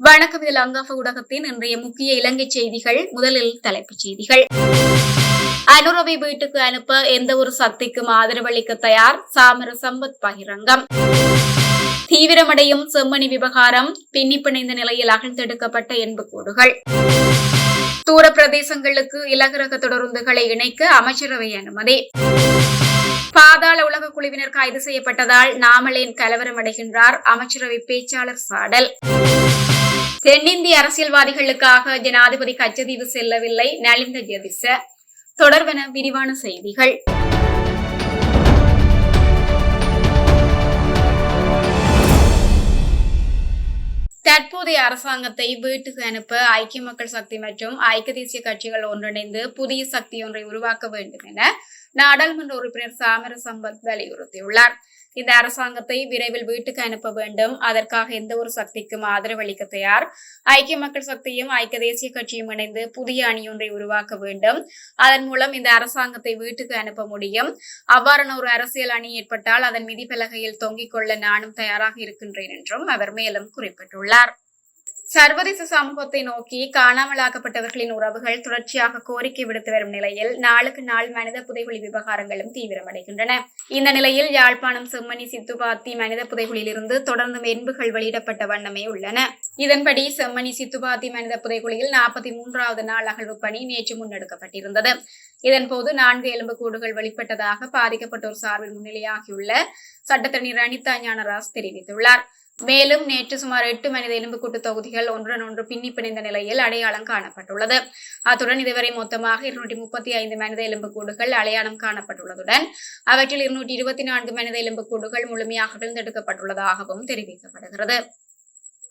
வணக்கம் இதில் அங்காஃப ஊடகத்தின் இன்றைய முக்கிய இலங்கை செய்திகள். முதலில் தலைப்புச் செய்திகள். அனுரவை வீட்டுக்கு அனுப்ப எந்த ஒரு சக்திக்கும் ஆதரவளிக்க தயார் சாமர சம்பத் பகிரங்கம். தீவிரமடையும் செம்மணி விவகாரம் பின்னி பிணைந்த நிலையில் அகழ்ந்தெடுக்கப்பட்ட எண்புக்கூடுகள் தூர பிரதேசங்களுக்கு இலகுரக தொடருந்துகளை இணைக்க அமைச்சரவை அனுமதி. பாதாள உலக குழுவினர் கைது செய்யப்பட்டதால் நாமலேன் கலவரமடைகின்றார் அமைச்சரவை பேச்சாளர் சாடல். தென்னிந்திய அரசியல்வாதிகளுக்காக ஜனாதிபதி கச்சதீவு செல்லவில்லை. நலிந்த ஜெதிச தொடர்வன விரிவான செய்திகள். தற்போதைய அரசாங்கத்தை வீட்டுக்கு அனுப்ப ஐக்கிய மக்கள் சக்தி மற்றும் ஐக்கிய தேசிய கட்சிகள் ஒன்றிணைந்து புதிய சக்தி ஒன்றை உருவாக்க வேண்டும் என நாடாளுமன்ற உறுப்பினர் சாமர சம்பத் வலியுறுத்தியுள்ளார். இந்த அரசாங்கத்தை விரைவில் வீட்டுக்கு அனுப்ப வேண்டும். அதற்காக எந்த ஒரு சக்திக்கும் ஆதரவளிக்க தயார். ஐக்கிய மக்கள் சக்தியும் ஐக்கிய தேசிய கட்சியும் இணைந்து புதிய அணி ஒன்றை உருவாக்க வேண்டும். அதன் மூலம் இந்த அரசாங்கத்தை வீட்டுக்கு அனுப்ப முடியும். அவ்வாறான ஒரு அரசியல் அணி ஏற்பட்டால் அதன் மிதிப்பலகையில் தொங்கிக் கொள்ள நானும் தயாராக இருக்கின்றேன் என்றும் அவர் மேலும் குறிப்பிட்டுள்ளார். சர்வதேச சமூகத்தை நோக்கி காணாமலாக்கப்பட்டவர்களின் உறவுகள் தொடர்ச்சியாக கோரிக்கை விடுத்து வரும் நிலையில் நாளுக்கு நாள் மனித புதைகுழி விவகாரங்களும் தீவிரமடைகின்றன. இந்த நிலையில் யாழ்ப்பாணம் செம்மணி சித்துபாத்தி மனித புதைகுழியிலிருந்து தொடர்ந்து மென்புகள் வெளியிடப்பட்ட வண்ணமே உள்ளன. இதன்படி செம்மணி சித்துபாத்தி மனித புதைகுழியில் நாற்பத்தி மூன்றாவது நாள் அகழ்வு பணி நேற்று முன்னெடுக்கப்பட்டிருந்தது. இதன்போது நான்கு எலும்புக்கூடுகள் வெளிப்பட்டதாக பாதிக்கப்பட்டோர் சார்பில் முன்னிலையாகியுள்ள சட்டத்தரணி ரணிதா ஞானராஸ் தெரிவித்துள்ளார். மேலும் நேற்று சுமார் எட்டு மனித எலும்புக்கூட்டு தொகுதிகள் ஒன்றுடன் ஒன்று பின்னி பிணைந்த நிலையில் அடையாளம் காணப்பட்டுள்ளது. அத்துடன் இதுவரை மொத்தமாக இருநூற்றி முப்பத்தி ஐந்து மனித எலும்புக்கூடுகள் அடையாளம் காணப்பட்டுள்ளதுடன் அவற்றில் இருநூற்றி இருபத்தி நான்கு மனித எலும்புக்கூடுகள் முழுமையாக தேர்ந்தெடுக்கப்பட்டுள்ளதாகவும் தெரிவிக்கப்படுகிறது.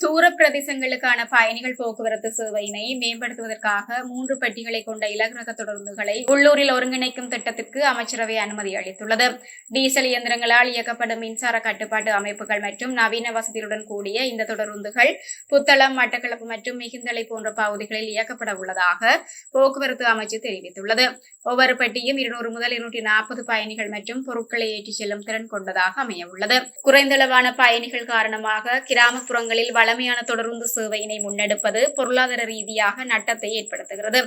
தூர பிரதேசங்களுக்கான பயணிகள் போக்குவரத்து சேவையினை மேம்படுத்துவதற்காக மூன்று பெட்டிகளை கொண்ட இலகுரக தொடர்ந்துகளை உள்ளூரில் ஒருங்கிணைக்கும் திட்டத்திற்கு அமைச்சரவை அனுமதி அளித்துள்ளது. டீசல் இயந்திரங்களால் இயக்கப்படும் மின்சார கட்டுப்பாட்டு அமைப்புகள் மற்றும் நவீன வசதியுடன் கூடிய இந்த தொடருந்துகள் புத்தளம் மட்டக்களப்பு மற்றும் மிகுந்தலை போன்ற பகுதிகளில் இயக்கப்பட உள்ளதாக போக்குவரத்து அமைச்சு தெரிவித்துள்ளது. ஒவ்வொரு பெட்டியும் இருநூறு முதல் இருநூற்றி நாற்பது பயணிகள் மற்றும் பொருட்களை ஏற்றிச் செல்லும் திறன் கொண்டதாக அமைய உள்ளது குறைந்தளவான பயணிகள் காரணமாக கிராமப்புறங்களில் வள வளமையான தொடருந்து சேவையினை முன்னெடுப்பது பொருளாதார ரீதியாக நட்டத்தை ஏற்படுத்துகிறது.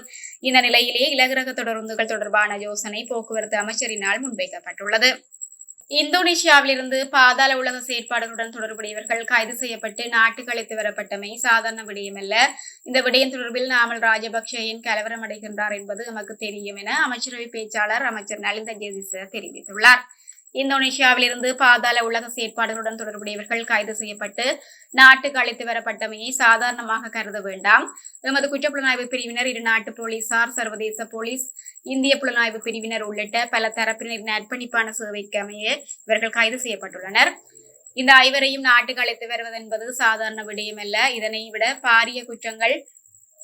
இந்த நிலையிலேயே இலகுரக தொடருந்துகள் தொடர்பான யோசனை போக்குவரத்து அமைச்சரினால் முன்வைக்கப்பட்டுள்ளது. இந்தோனேஷியாவிலிருந்து பாதாள உலக செயற்பாடுகளுடன் தொடர்புடையவர்கள் கைது செய்யப்பட்டு நாட்டுக்கு அழைத்து வரப்பட்டமை சாதாரண விடயமல்ல. இந்த விடயம் தொடர்பில் நாமல் ராஜபக்சேயின் கலவரம் அடைகின்றார் என்பது நமக்கு தெரியும் என அமைச்சரவை பேச்சாளர் அமைச்சர் நலிந்த ஜெதிச தெரிவித்துள்ளார். இந்தோனேஷியாவிலிருந்து பாதாள உலக செயற்பாடுகளுடன் தொடர்புடையவர்கள் கைது செய்யப்பட்டு நாட்டுக்கு அழைத்து வரப்பட்டமையை சாதாரணமாக கருத வேண்டாம். எமது குற்றப்புலனாய்வு பிரிவினர் இரு நாட்டு போலீசார் சர்வதேச போலீஸ் இந்திய புலனாய்வு பிரிவினர் உள்ளிட்ட பல தரப்பினரின் அர்ப்பணிப்பான சேவைக்கு அமைய இவர்கள் கைது செய்யப்பட்டுள்ளனர். இந்த ஐவரையும் நாட்டுக்கு அழைத்து வருவதென்பது சாதாரண விடயமல்ல. இதனை விட பாரிய குற்றங்கள்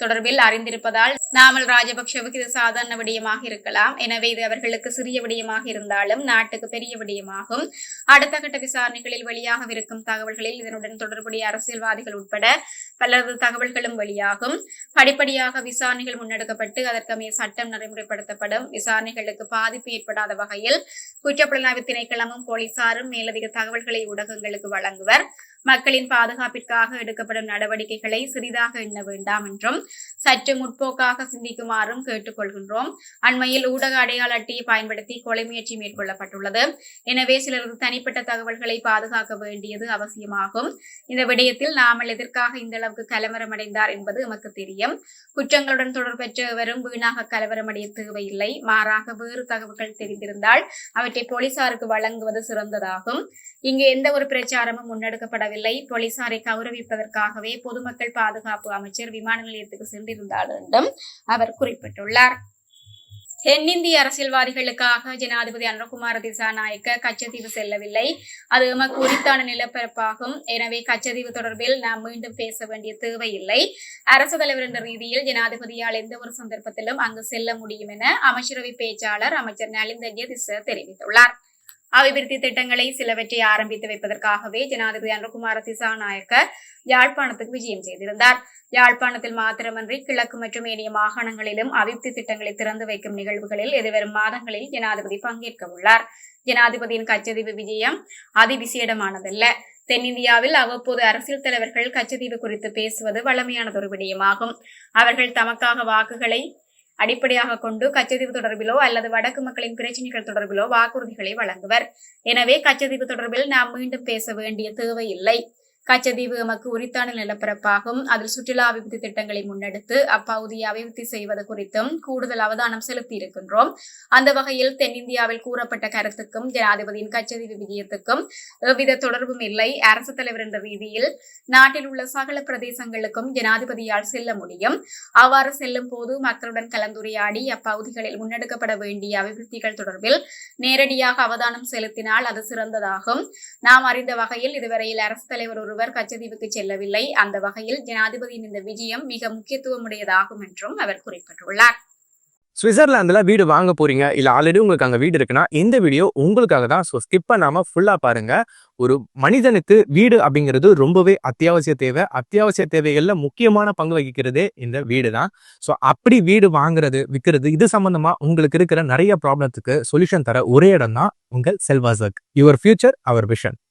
தொடர்பில் அறிந்திருப்பதால் நாமல் ராஜபக்ஷவுக்கு இது சாதாரண விடயமாக இருக்கலாம். எனவே இது அவர்களுக்கு சிறிய விடயமாக இருந்தாலும் நாட்டுக்கு பெரிய விடயமாகும். அடுத்த கட்ட விசாரணைகளில் வெளியாகவிருக்கும் தகவல்களில் இதனுடன் தொடர்புடைய அரசியல்வாதிகள் உட்பட பலரது தகவல்களும் வெளியாகும். படிப்படியாக விசாரணைகள் முன்னெடுக்கப்பட்டு அதற்கமைய சட்டம் நடைமுறைப்படுத்தப்படும். விசாரணைகளுக்கு பாதிப்பு ஏற்படாத வகையில் குற்றப்புலனாய்வு திணைக்களமும் போலீசாரும் மேலதிக தகவல்களை ஊடகங்களுக்கு வழங்குவர். மக்களின் பாதுகாப்பிற்காக எடுக்கப்படும் நடவடிக்கைகளை சிறிதாக எண்ண வேண்டாம் என்றும் சற்று முற்போக்காக சிந்திக்குமாறும் கேட்டுக்கொள்கின்றோம். அண்மையில் ஊடக அடையாள அட்டையை பயன்படுத்தி கொலை முயற்சி மேற்கொள்ளப்பட்டுள்ளது. எனவே சிலரது தனிப்பட்ட தகவல்களை பாதுகாக்க வேண்டியது அவசியமாகும். இந்த விடயத்தில் நாமல் எதற்காக இந்த அளவுக்கு கலவரமடைந்தார் என்பது நமக்கு தெரியும். குற்றங்களுடன் தொடர்பெற்றவரும் வீணாக கலவரமடைய தேவையில்லை. மாறாக வேறு தகவல்கள் தெரிந்திருந்தால் அவற்றை போலீசாருக்கு வழங்குவது சிறந்ததாகும். இங்கு எந்த ஒரு பிரச்சாரமும் முன்னெடுக்கப்படவில்லை. போலீசாரை கௌரவிப்பதற்காகவே பொதுமக்கள் பாதுகாப்பு அமைச்சர் விமான நிலையத்துக்கு சென்றிருந்தார் என்றும் அவர் குறிப்பிட்டுள்ளார். தென்னிந்திய அரசியல்வாதிகளுக்காக ஜனாதிபதி அனுரகுமார் திசாநாயக்க கச்சத்தீவு செல்லவில்லை. அது எமக்கு உரித்தான நிலப்பரப்பாகும். எனவே கச்சத்தீவு தொடர்பில் நாம் மீண்டும் பேச வேண்டிய தேவையில்லை. அரசு தலைவர் என்ற ரீதியில் ஜனாதிபதியால் எந்த ஒரு சந்தர்ப்பத்திலும் அங்கு செல்ல முடியும் என அமைச்சரவை பேச்சாளர் அமைச்சர் நலிந்த திச தெரிவித்துள்ளார். அபிவிருத்தி திட்டங்களை சிலவற்றை ஆரம்பித்து வைப்பதற்காகவே ஜனாதிபதி அனுகுமார திசாநாயக்க யாழ்ப்பாணத்துக்கு விஜயம் செய்திருந்தார். யாழ்ப்பாணத்தில் மாத்திரமன்றி கிழக்கு மற்றும் ஏனைய மாகாணங்களிலும் அபிவிருத்தி திட்டங்களை திறந்து வைக்கும் நிகழ்வுகளில் எதிர்வரும் மாதங்களில் ஜனாதிபதி பங்கேற்க உள்ளார். ஜனாதிபதியின் கச்சதீவு விஜயம் அதிவிசேடமானதல்ல. தென்னிந்தியாவில் அவ்வப்போது அரசியல் தலைவர்கள் கச்சதீவு குறித்து பேசுவது வழமையானதொரு விடயமாகும். அவர்கள் தமக்காக வாக்குகளை அடிப்படையாக கொண்டு கச்சதீவு தொடர்பிலோ அல்லது வடக்கு மக்களின் பிரச்சினைகள் தொடர்பிலோ வாக்குறுதிகளை வழங்குவர். எனவே கச்சதீவு தொடர்பில் நாம் மீண்டும் பேச வேண்டிய தேவையில்லை. கச்சதீவு எமக்கு உரித்தான நிலப்பரப்பாகும். அதில் சுற்றுலா அபிவிருத்தி திட்டங்களை முன்னெடுத்து அப்பகுதியை அபிவிருத்தி செய்வது குறித்தும் கூடுதல் அவதானம் செலுத்தி இருக்கின்றோம் அந்த வகையில் தென்னிந்தியாவில் கூறப்பட்ட கருத்துக்கும் ஜனாதிபதியின் கச்சதீவு விஜயத்துக்கும் எவ்வித தொடர்பும் இல்லை. அரசு தலைவர் என்ற ரீதியில் நாட்டில் உள்ள சகல பிரதேசங்களுக்கும் ஜனாதிபதியால் செல்ல முடியும். அவ்வாறு செல்லும் போது மக்களுடன் கலந்துரையாடி அப்பகுதிகளில் முன்னெடுக்கப்பட வேண்டிய அபிவிருத்திகள் தொடர்பில் நேரடியாக அவதானம் செலுத்தினால் அது சிறந்ததாகும். நாம் அறிந்த வகையில் இதுவரையில் அரசு தலைவர் ஒருவர் கச்சதீவுக்கு செல்லவில்லை. அந்த வகையில் ஜனாதிபதியின் இந்த விஜயம் மிக முக்கியத்துவமுடையதாகும் என்றும் அவர் குறிப்பிட்டுள்ளார். சுவிட்சர்லாந்துல வீடு வாங்க போறீங்க. இல்ல ஆல்ரெடி உங்களுக்கு அங்க வீடு இருக்குன்னா இந்த வீடியோ உங்களுக்காக தான். ஸோ ஸ்கிப் பண்ணாம ஃபுல்லா பாருங்க. ஒரு மனிதனுக்கு வீடு அப்படிங்கிறது ரொம்பவே அத்தியாவசிய தேவை. அத்தியாவசிய தேவைகள்ல முக்கியமான பங்கு வகிக்கிறதே இந்த வீடு தான் ஸோ அப்படி வீடு வாங்குறது விற்கிறது இது சம்பந்தமா உங்களுக்கு இருக்கிற நிறைய ப்ராப்ளத்துக்கு சொல்யூஷன் தர ஒரே இடம் தான் உங்கள் செல்வாசக். Your future our vision